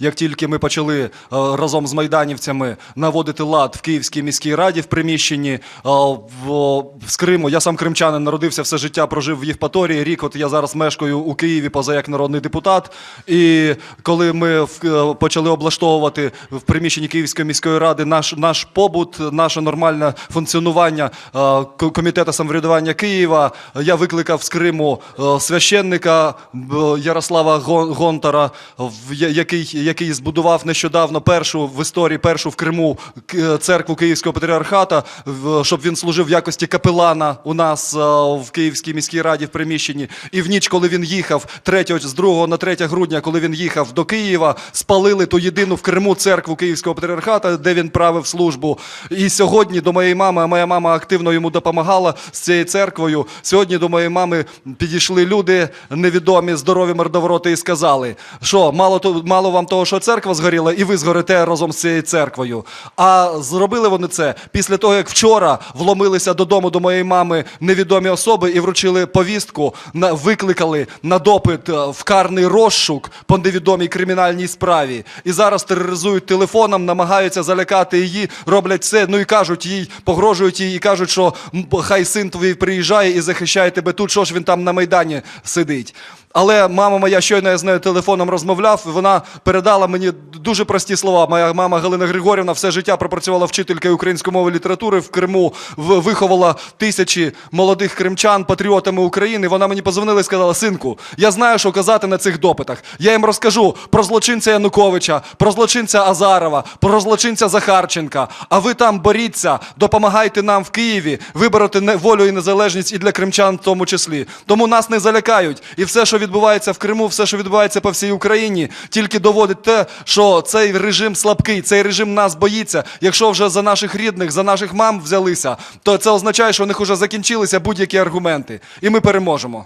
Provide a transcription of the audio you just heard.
Як тільки ми почали е, разом з майданівцями наводити лад в Київській міській раді в приміщенні е, в, Криму, я сам кримчанин, народився все життя, прожив в Євпаторії. Рік, от я зараз мешкаю у Києві, поза як народний депутат. І коли ми е, почали облаштовувати в приміщенні Київської міської ради наш, наш побут, наше нормальне функціонування ко- комітету самоврядування Києва, я викликав з Криму священника Ярослава Гон- Гонтара, який, який збудував нещодавно першу в історії, першу в Криму церкву Київського патріархата, щоб він служив в якості капелана у нас е, в Київській міській раді в приміщенні. І в ніч, коли він їхав 3, з 2 на 3 грудня, коли він їхав до Києва, спалили ту єдину в Криму церкву Київського патріархата, де він правив службу. І сьогодні до моєї мами, а моя мама активно йому допомагала з цією церквою. Сьогодні до моєї мами підійшли люди невідомі, здорові мордовороти, і сказали, що мало, то- мало вам того, що церква згоріла, і ви згорите разом з цією церквою. А зробили вони це після того, як вчора вломилися додому до моєї мами невідомі особи і вручили повістку, викликали на допит е, в карний розшук по невідомій кримінальній справі. І зараз тероризують телефоном, намагаються залякати її, роблять все. Ну і кажуть їй, погрожують їй і кажуть, що хай син твій приїжджає і захищає тебе тут. Що ж він там на майдані сидить? Але мама моя щойно я з нею телефоном розмовляв, вона передала мені дуже прості слова. Моя мама Галина Григорівна все життя пропрацювала вчителькою української мови і літератури в Криму, виховала тисячі молодих кримчан патріотами України. Вона мені позвонила і сказала: синку, я знаю, що казати на цих допитах. Я їм розкажу про злочинця Януковича, про злочинця Азарова, про злочинця Захарченка. А ви там боріться, допомагайте нам в Києві вибороти волю і незалежність і для кримчан в тому числі. Тому нас не залякають. І все, що відбувається в Криму, все, що відбувається по всій Україні, тільки доводить те, що цей режим слабкий, цей режим нас боїться. Якщо вже за наших рідних, за наших мам взялися, то це означає, що у них вже закінчилися будь-які аргументи, і ми переможемо.